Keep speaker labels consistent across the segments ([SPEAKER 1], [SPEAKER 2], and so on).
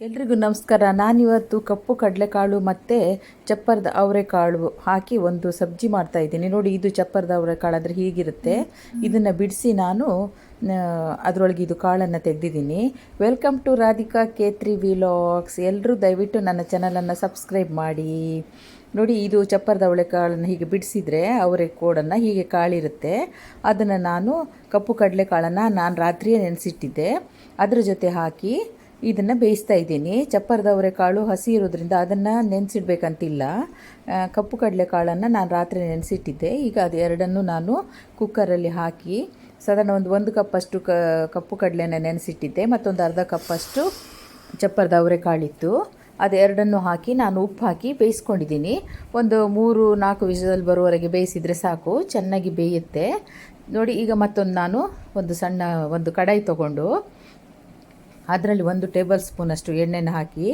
[SPEAKER 1] ಎಲ್ರಿಗೂ ನಮಸ್ಕಾರ. ನಾನಿವತ್ತು ಕಪ್ಪು ಕಡಲೆಕಾಳು ಮತ್ತು ಚಪ್ಪರದ ಅವರೆಕಾಳು ಹಾಕಿ ಒಂದು ಸಬ್ಜಿ ಮಾಡ್ತಾಯಿದ್ದೀನಿ ನೋಡಿ, ಇದು ಚಪ್ಪರದ ಅವರೆಕಾಳು ಆದರೆ ಹೀಗಿರುತ್ತೆ. ಇದನ್ನು ಬಿಡಿಸಿ ನಾನು ಅದರೊಳಗೆ ಇದು ಕಾಳನ್ನು ತೆಗೆದಿದ್ದೀನಿ. Welcome to Radhika Kethri vlogs ಎಲ್ಲರೂ ದಯವಿಟ್ಟು ನನ್ನ ಚಾನಲನ್ನು ಸಬ್ಸ್ಕ್ರೈಬ್ ಮಾಡಿ. ನೋಡಿ, ಇದು ಚಪ್ಪರದ ಅವಳೆಕಾಳನ್ನು ಹೀಗೆ ಬಿಡಿಸಿದರೆ ಅವರೆ ಕೋಡನ್ನು ಹೀಗೆ ಕಾಳಿರುತ್ತೆ. ಅದನ್ನು ನಾನು ಕಪ್ಪು ಕಡಲೆಕಾಳನ್ನು ನಾನು ರಾತ್ರಿಯೇ ನೆನೆಸಿಟ್ಟಿದ್ದೆ. ಅದರ ಜೊತೆ ಹಾಕಿ ಇದನ್ನು ಬೇಯಿಸ್ತಾ ಇದ್ದೀನಿ. ಚಪ್ಪರದ ಕಾಳು ಹಸಿ ಇರೋದ್ರಿಂದ ಅದನ್ನು ನೆನೆಸಿಡ್ಬೇಕಂತಿಲ್ಲ. ಕಪ್ಪು ಕಪ್ಪು ಕಡಲೆಕಾಳನ್ನು ನಾನು ರಾತ್ರಿ ನೆನೆಸಿಟ್ಟಿದ್ದೆ. ಈಗ ಅದು ಎರಡನ್ನು ನಾನು ಕುಕ್ಕರಲ್ಲಿ ಹಾಕಿ ಸಾಧಾರಣ ಒಂದು ಒಂದು ಕಪ್ಪಷ್ಟು ಕ, ಕಪ್ಪು ಕಡಲೆನ ನೆನೆಸಿಟ್ಟಿದ್ದೆ. ಮತ್ತೊಂದು ಅರ್ಧ ಕಪ್ಪಷ್ಟು ಚಪ್ಪರದ ಅವರೆಕಾಳಿತ್ತು ಅದೆರಡನ್ನು ಹಾಕಿ ನಾನು ಉಪ್ಪು ಹಾಕಿ ಬೇಯಿಸ್ಕೊಂಡಿದ್ದೀನಿ. ಒಂದು ಮೂರು ನಾಲ್ಕು ವಿಷದಲ್ಲಿ ಬರುವವರೆಗೆ ಬೇಯಿಸಿದರೆ ಸಾಕು. ಚೆನ್ನಾಗಿ ಬೇಯುತ್ತೆ. ನೋಡಿ, ಈಗ ಮತ್ತೊಂದು ನಾನು ಒಂದು ಸಣ್ಣ ಒಂದು ಕಡಾಯಿ ತೊಗೊಂಡು ಅದರಲ್ಲಿ ಒಂದು ಟೇಬಲ್ ಸ್ಪೂನಷ್ಟು ಎಣ್ಣೆನ ಹಾಕಿ,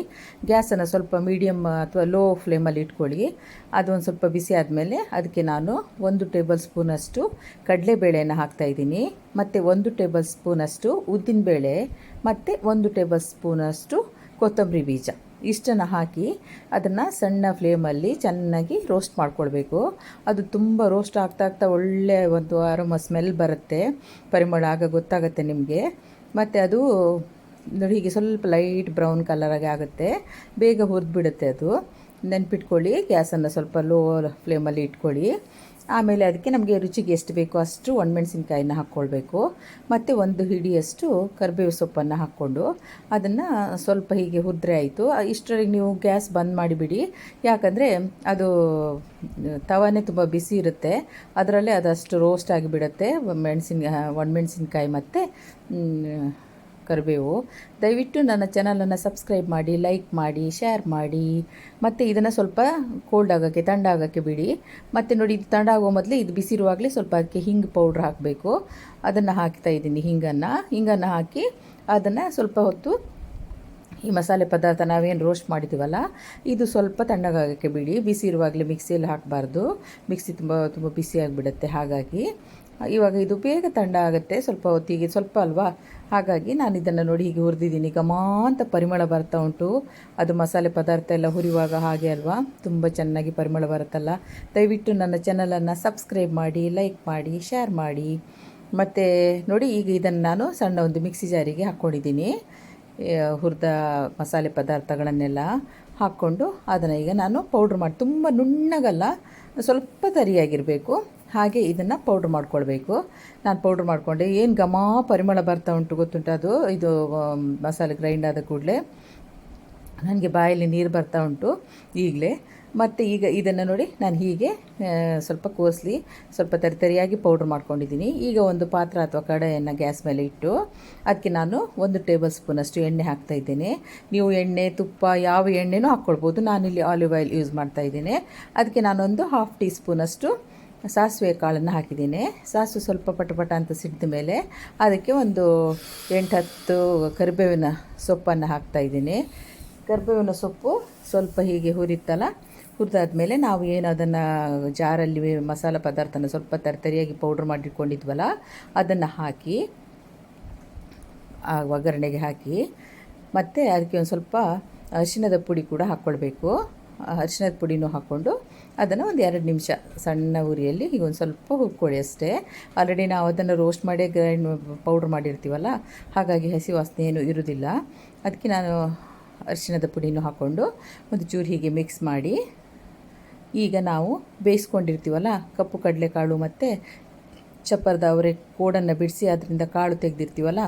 [SPEAKER 1] ಗ್ಯಾಸನ್ನು ಸ್ವಲ್ಪ ಮೀಡಿಯಮ್ ಅಥವಾ ಲೋ ಫ್ಲೇಮಲ್ಲಿ ಇಟ್ಕೊಳ್ಳಿ. ಅದು ಒಂದು ಸ್ವಲ್ಪ ಬಿಸಿ ಆದಮೇಲೆ ಅದಕ್ಕೆ ನಾನು ಒಂದು ಟೇಬಲ್ ಸ್ಪೂನಷ್ಟು ಕಡಲೆಬೇಳೆಯನ್ನು ಹಾಕ್ತಾಯಿದ್ದೀನಿ ಮತ್ತು ಒಂದು ಟೇಬಲ್ ಸ್ಪೂನಷ್ಟು ಉದ್ದಿನಬೇಳೆ ಮತ್ತು ಒಂದು ಟೇಬಲ್ ಸ್ಪೂನಷ್ಟು ಕೊತ್ತಂಬರಿ ಬೀಜ. ಇಷ್ಟನ್ನು ಹಾಕಿ ಅದನ್ನು ಸಣ್ಣ ಫ್ಲೇಮಲ್ಲಿ ಚೆನ್ನಾಗಿ ರೋಸ್ಟ್ ಮಾಡ್ಕೊಳ್ಬೇಕು. ಅದು ತುಂಬ ರೋಸ್ಟ್ ಆಗ್ತಾ ಆಗ್ತಾ ಒಳ್ಳೆಯ ಒಂದು ಅರೋಮ ಸ್ಮೆಲ್ ಬರುತ್ತೆ. ಪರಿಮಳ ಆಗ ಗೊತ್ತಾಗುತ್ತೆ ನಿಮಗೆ. ಮತ್ತು ಅದು ನೋಡಿ, ಹೀಗೆ ಸ್ವಲ್ಪ ಲೈಟ್ ಬ್ರೌನ್ ಕಲರಾಗಿ ಆಗುತ್ತೆ. ಬೇಗ ಹುರಿದ್ಬಿಡುತ್ತೆ ಅದು. ನೆನ್ಪಿಟ್ಕೊಳ್ಳಿ ಗ್ಯಾಸನ್ನು ಸ್ವಲ್ಪ ಲೋ ಫ್ಲೇಮಲ್ಲಿ ಇಟ್ಕೊಳ್ಳಿ. ಆಮೇಲೆ ಅದಕ್ಕೆ ನಮಗೆ ರುಚಿಗೆ ಎಷ್ಟು ಬೇಕೋ ಅಷ್ಟು ಒಣಮೆಣಸಿನ್ಕಾಯಿನ ಹಾಕ್ಕೊಳ್ಬೇಕು. ಮತ್ತು ಒಂದು ಹಿಡಿಯಷ್ಟು ಕರಿಬೇವು ಸೊಪ್ಪನ್ನು ಹಾಕ್ಕೊಂಡು ಅದನ್ನು ಸ್ವಲ್ಪ ಹೀಗೆ ಹುರಿದ್ರೆ ಆಯಿತು. ಇಷ್ಟರಲ್ಲಿ ನೀವು ಗ್ಯಾಸ್ ಬಂದ್ ಮಾಡಿಬಿಡಿ. ಯಾಕಂದರೆ ಅದು ತವಾನೇ ತುಂಬ ಬಿಸಿ ಇರುತ್ತೆ. ಅದರಲ್ಲೇ ಅದಷ್ಟು ರೋಸ್ಟ್ ಆಗಿಬಿಡುತ್ತೆ. ಮೆಣಸಿನ ಒಣಮೆಣಸಿನ್ಕಾಯಿ ಮತ್ತು ಕರಿಬೇವು. ದಯವಿಟ್ಟು ನನ್ನ ಚಾನಲನ್ನು ಸಬ್ಸ್ಕ್ರೈಬ್ ಮಾಡಿ, ಲೈಕ್ ಮಾಡಿ, ಶೇರ್ ಮಾಡಿ. ಮತ್ತು ಇದನ್ನು ಸ್ವಲ್ಪ ಕೋಲ್ಡ್ ಆಗೋಕ್ಕೆ, ತಂಡ ಆಗೋಕ್ಕೆ ಬಿಡಿ. ಮತ್ತು ನೋಡಿ, ಇದು ತಂಡ ಆಗೋ ಮೊದಲೇ ಇದು ಬಿಸಿರುವಾಗಲೇ ಸ್ವಲ್ಪ ಅದಕ್ಕೆ ಹಿಂಗೆ ಪೌಡ್ರ್ ಹಾಕಬೇಕು. ಅದನ್ನು ಹಾಕ್ತಾ ಇದ್ದೀನಿ ಹಿಂಗನ್ನು. ಹಿಂಗನ್ನು ಹಾಕಿ ಅದನ್ನು ಸ್ವಲ್ಪ ಹೊತ್ತು ಈ ಮಸಾಲೆ ಪದಾರ್ಥ ನಾವೇನು ರೋಸ್ಟ್ ಮಾಡಿದ್ದೀವಲ್ಲ ಇದು ಸ್ವಲ್ಪ ತಣ್ಣಗಾಗೋಕ್ಕೆ ಬಿಡಿ. ಬಿಸಿ ಇರುವಾಗಲೇ ಮಿಕ್ಸಿಯಲ್ಲಿ ಹಾಕಬಾರ್ದು. ಮಿಕ್ಸಿ ತುಂಬ ತುಂಬ ಬಿಸಿ ಆಗಿಬಿಡುತ್ತೆ ಹಾಗಾಗಿ. ಇವಾಗ ಇದು ಬೇಗ ತಂಡ ಆಗುತ್ತೆ. ಸ್ವಲ್ಪ ಹೊತ್ತಿಗೆ ಸ್ವಲ್ಪ ಅಲ್ವಾ? ಹಾಗಾಗಿ ನಾನು ಇದನ್ನು ನೋಡಿ ಹೀಗೆ ಹುರಿದಿದ್ದೀನಿ. ಘಮ ಅಂತ ಪರಿಮಳ ಬರ್ತಾ ಉಂಟು. ಅದು ಮಸಾಲೆ ಪದಾರ್ಥ ಎಲ್ಲ ಹುರಿಯುವಾಗ ಹಾಗೆ ಅಲ್ವಾ? ತುಂಬ ಚೆನ್ನಾಗಿ ಪರಿಮಳ ಬರುತ್ತಲ್ಲ? ದಯವಿಟ್ಟು ನನ್ನ ಚಾನಲನ್ನು ಸಬ್ಸ್ಕ್ರೈಬ್ ಮಾಡಿ ಲೈಕ್ ಮಾಡಿ ಶೇರ್ ಮಾಡಿ. ಮತ್ತು ನೋಡಿ ಈಗ ಇದನ್ನು ನಾನು ಸಣ್ಣ ಒಂದು ಮಿಕ್ಸಿ ಜಾರಿಗೆ ಹಾಕ್ಕೊಂಡಿದ್ದೀನಿ ಹುರಿದ ಮಸಾಲೆ ಪದಾರ್ಥಗಳನ್ನೆಲ್ಲ. ಹಾಕ್ಕೊಂಡು ಅದನ್ನು ಈಗ ನಾನು ಪೌಡ್ರ್ ಮಾಡಿ, ತುಂಬ ನುಣ್ಣಗಲ್ಲ, ಸ್ವಲ್ಪ ತರಿಯಾಗಿರಬೇಕು. ಹಾಗೆ ಇದನ್ನು ಪೌಡ್ರ್ ಮಾಡ್ಕೊಳ್ಬೇಕು. ನಾನು ಪೌಡ್ರ್ ಮಾಡಿಕೊಂಡೆ, ಏನು ಘಮ ಪರಿಮಳ ಬರ್ತಾ ಉಂಟು ಗೊತ್ತುಂಟು ಅದು? ಇದು, ಮಸಾಲೆ ಗ್ರೈಂಡ್ ಆದ ಕೂಡಲೇ. ನನಗೆ ಬಾಯಲ್ಲಿ ನೀರು ಬರ್ತಾ ಉಂಟು ಈಗಲೇ. ಮತ್ತು ಈಗ ಇದನ್ನು ನೋಡಿ ನಾನು ಹೀಗೆ ಸ್ವಲ್ಪ ಕೋಸ್ಲಿ ಸ್ವಲ್ಪ ತರಿತರಿಯಾಗಿ ಪೌಡ್ರ್ ಮಾಡ್ಕೊಂಡಿದ್ದೀನಿ. ಈಗ ಒಂದು ಪಾತ್ರ ಅಥವಾ ಕಡೆಯನ್ನು ಗ್ಯಾಸ್ ಮೇಲೆ ಇಟ್ಟು ಅದಕ್ಕೆ ನಾನು ಒಂದು ಟೇಬಲ್ ಸ್ಪೂನಷ್ಟು ಎಣ್ಣೆ ಹಾಕ್ತಾ ಇದ್ದೇನೆ. ನೀವು ಎಣ್ಣೆ, ತುಪ್ಪ, ಯಾವ ಎಣ್ಣೆನೂ ಹಾಕ್ಕೊಳ್ಬೋದು. ನಾನಿಲ್ಲಿ ಆಲಿವ್ ಆಯಿಲ್ ಯೂಸ್ ಮಾಡ್ತಾ ಇದ್ದೇನೆ. ಅದಕ್ಕೆ ನಾನೊಂದು ಹಾಫ್ ಟೀ ಸ್ಪೂನಷ್ಟು ಸಾಸಿವೆ ಕಾಳನ್ನು ಹಾಕಿದ್ದೀನಿ. ಸಾಸಿವೆ ಸ್ವಲ್ಪ ಪಟಪಟ ಅಂತ ಸಿಡಿದ ಮೇಲೆ ಅದಕ್ಕೆ ಒಂದು ಎಂಟು ಹತ್ತು ಕರಿಬೇವಿನ ಸೊಪ್ಪನ್ನು ಹಾಕ್ತಾ ಇದ್ದೀನಿ. ಕರಿಬೇವಿನ ಸೊಪ್ಪು ಸ್ವಲ್ಪ ಹೀಗೆ ಹುರಿತಲ್ಲ, ಹುರಿದಾದ್ಮೇಲೆ ನಾವು ಏನು ಅದನ್ನು ಜಾರಲ್ಲಿ ಮಸಾಲ ಪದಾರ್ಥನ ಸ್ವಲ್ಪ ತರ್ತರಿಯಾಗಿ ಪೌಡ್ರ್ ಮಾಡಿಟ್ಕೊಂಡಿದ್ವಲ್ಲ, ಅದನ್ನು ಹಾಕಿ, ಆ ಒಗ್ಗರಣೆಗೆ ಹಾಕಿ, ಮತ್ತು ಅದಕ್ಕೆ ಒಂದು ಸ್ವಲ್ಪ ಅರಿಶಿಣದ ಪುಡಿ ಕೂಡ ಹಾಕ್ಕೊಳ್ಬೇಕು ಅರಿಶಿನದ ಪುಡಿನೂ ಹಾಕ್ಕೊಂಡು ಅದನ್ನು ಒಂದು ಎರಡು ನಿಮಿಷ ಸಣ್ಣ ಉರಿಯಲ್ಲಿ ಈಗ ಒಂದು ಸ್ವಲ್ಪ ಹುರ್ಕೊಳ್ಳಿ ಅಷ್ಟೇ. ಆಲ್ರೆಡಿ ನಾವು ಅದನ್ನು ರೋಸ್ಟ್ ಮಾಡಿ ಗ್ರೈಂಡ್ ಪೌಡ್ರ್ ಮಾಡಿರ್ತೀವಲ್ಲ, ಹಾಗಾಗಿ ಹಸಿ ವಾಸನೆ ಏನು ಇರೋದಿಲ್ಲ. ಅದಕ್ಕೆ ನಾನು ಅರಿಶಿಣದ ಪುಡಿನೂ ಹಾಕ್ಕೊಂಡು ಒಂದು ಚೂರು ಹೀಗೆ ಮಿಕ್ಸ್ ಮಾಡಿ ಈಗ ನಾವು ಬೇಯಿಸ್ಕೊಂಡಿರ್ತೀವಲ್ಲ, ಕಪ್ಪು ಕಡಲೆಕಾಳು ಮತ್ತು ಚಪ್ಪರದ ಅವರೆ ಕೋಡನ್ನು ಬಿಡಿಸಿ ಅದರಿಂದ ಕಾಳು ತೆಗೆದಿರ್ತೀವಲ್ಲ,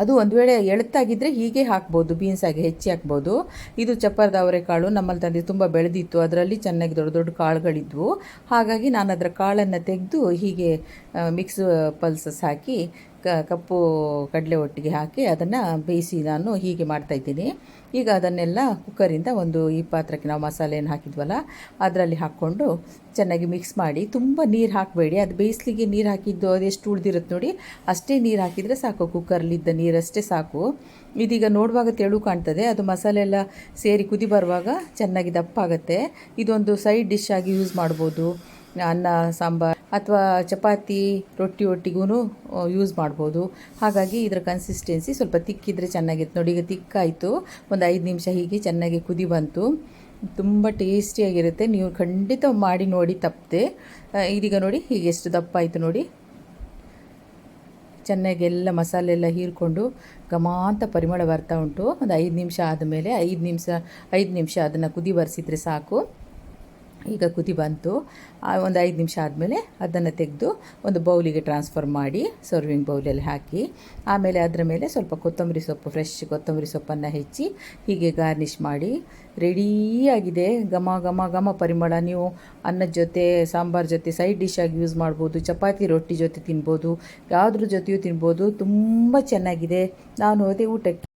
[SPEAKER 1] ಅದು ಒಂದು ವೇಳೆ ಎಳುತ್ತಾಗಿದ್ದರೆ ಹೀಗೆ ಹಾಕ್ಬೋದು ಬೀನ್ಸ್ ಆಗಿ ಹೆಚ್ಚಿ ಹಾಕ್ಬೋದು. ಇದು ಚಪ್ಪರದ ಅವರೆಕಾಳು ನಮ್ಮಲ್ಲಿ ತಂದೆ ತುಂಬ ಬೆಳೆದಿತ್ತು, ಅದರಲ್ಲಿ ಚೆನ್ನಾಗಿ ದೊಡ್ಡ ದೊಡ್ಡ ಕಾಳುಗಳಿದ್ವು. ಹಾಗಾಗಿ ನಾನು ಅದರ ಕಾಳನ್ನು ತೆಗೆದು ಹೀಗೆ ಮಿಕ್ಸ್ ಪಲ್ಸಸ್ ಹಾಕಿ ಕಪ್ಪು ಕಡಲೆ ಒಟ್ಟಿಗೆ ಹಾಕಿ ಅದನ್ನು ಬೇಯಿಸಿ ನಾನು ಹೀಗೆ ಮಾಡ್ತಾಯಿದ್ದೀನಿ ಈಗ ಅದನ್ನೆಲ್ಲ ಕುಕ್ಕರಿಂದ ಒಂದು ಈ ಪಾತ್ರಕ್ಕೆ ನಾವು ಮಸಾಲೆಯನ್ನು ಹಾಕಿದ್ವಲ್ಲ, ಅದರಲ್ಲಿ ಹಾಕ್ಕೊಂಡು ಚೆನ್ನಾಗಿ ಮಿಕ್ಸ್ ಮಾಡಿ, ತುಂಬ ನೀರು ಹಾಕಬೇಡಿ. ಅದು ಬೇಯಿಸ್ಲಿಕ್ಕೆ ನೀರು ಹಾಕಿದ್ದು ಅದೆಷ್ಟು ಉಳಿದಿರುತ್ತೆ ನೋಡಿ, ಅಷ್ಟೇ ನೀರು ಹಾಕಿದರೆ ಸಾಕು. ಕುಕ್ಕರ್ಲಿದ್ದ ನೀರಷ್ಟೇ ಸಾಕು. ಇದೀಗ ನೋಡುವಾಗ ತೆಳು ಕಾಣ್ತದೆ, ಅದು ಮಸಾಲೆ ಎಲ್ಲ ಸೇರಿ ಕುದಿ ಬರುವಾಗ ಚೆನ್ನಾಗಿ ದಪ್ಪ ಆಗುತ್ತೆ ಇದೊಂದು ಸೈಡ್ ಡಿಶ್ ಆಗಿ ಯೂಸ್ ಮಾಡ್ಬೋದು. ಅನ್ನ, ಸಾಂಬಾರ್ ಅಥವಾ ಚಪಾತಿ, ರೊಟ್ಟಿ ಒಟ್ಟಿಗೂ ಯೂಸ್ ಮಾಡ್ಬೋದು. ಹಾಗಾಗಿ ಇದರ ಕನ್ಸಿಸ್ಟೆನ್ಸಿ ಸ್ವಲ್ಪ ತಿಕ್ಕಿದ್ರೆ ಚೆನ್ನಾಗಿತ್ತು. ನೋಡಿ, ಈಗ ತಿಕ್ಕಾಯಿತು. ಒಂದು ಐದು ನಿಮಿಷ ಹೀಗೆ ಚೆನ್ನಾಗಿ ಕುದಿ ಬಂತು. ತುಂಬ ಟೇಸ್ಟಿಯಾಗಿರುತ್ತೆ ನೀವು ಖಂಡಿತ ಮಾಡಿ ನೋಡಿ ತಪ್ಪದೆ. ಇದೀಗ ನೋಡಿ, ಹೀಗೆ ಎಷ್ಟು ದಪ್ಪ ಆಯಿತು ನೋಡಿ. ಚೆನ್ನಾಗಿ ಎಲ್ಲ ಮಸಾಲೆ ಎಲ್ಲ ಹೀರ್ಕೊಂಡು ಗಮಾಂತ ಪರಿಮಳ ಬರ್ತಾ ಉಂಟು. ಒಂದು ಐದು ನಿಮಿಷ ಆದಮೇಲೆ ಐದು ನಿಮಿಷ ಐದು ನಿಮಿಷ ಅದನ್ನು ಕುದಿ ಬರೆಸಿದ್ರೆ ಸಾಕು. ಈಗ ಕುದಿ ಬಂತು. ಒಂದು ಐದು ನಿಮಿಷ ಆದಮೇಲೆ ಅದನ್ನು ತೆಗೆದು ಒಂದು ಬೌಲಿಗೆ ಟ್ರಾನ್ಸ್ಫರ್ ಮಾಡಿ ಸರ್ವಿಂಗ್ ಬೌಲಲ್ಲಿ ಹಾಕಿ. ಆಮೇಲೆ ಅದರ ಮೇಲೆ ಸ್ವಲ್ಪ ಕೊತ್ತಂಬರಿ ಸೊಪ್ಪು ಫ್ರೆಶ್ ಕೊತ್ತಂಬರಿ ಸೊಪ್ಪನ್ನು ಹೆಚ್ಚಿ ಹೀಗೆ ಗಾರ್ನಿಷ್ ಮಾಡಿ. ರೆಡಿಯಾಗಿದೆ ಘಮ ಘಮ ಘಮ ಪರಿಮಳ. ನೀವು ಅನ್ನದ ಜೊತೆ, ಸಾಂಬಾರ್ ಜೊತೆ ಸೈಡ್ ಡಿಶ್ ಆಗಿ ಯೂಸ್ ಮಾಡ್ಬೋದು. ಚಪಾತಿ, ರೊಟ್ಟಿ ಜೊತೆ ತಿನ್ಬೋದು. ಯಾವುದ್ರ ಜೊತೆಯೂ ತಿನ್ಬೋದು. ತುಂಬ ಚೆನ್ನಾಗಿದೆ. ನಾನು ಅದೇ ಊಟಕ್ಕೆ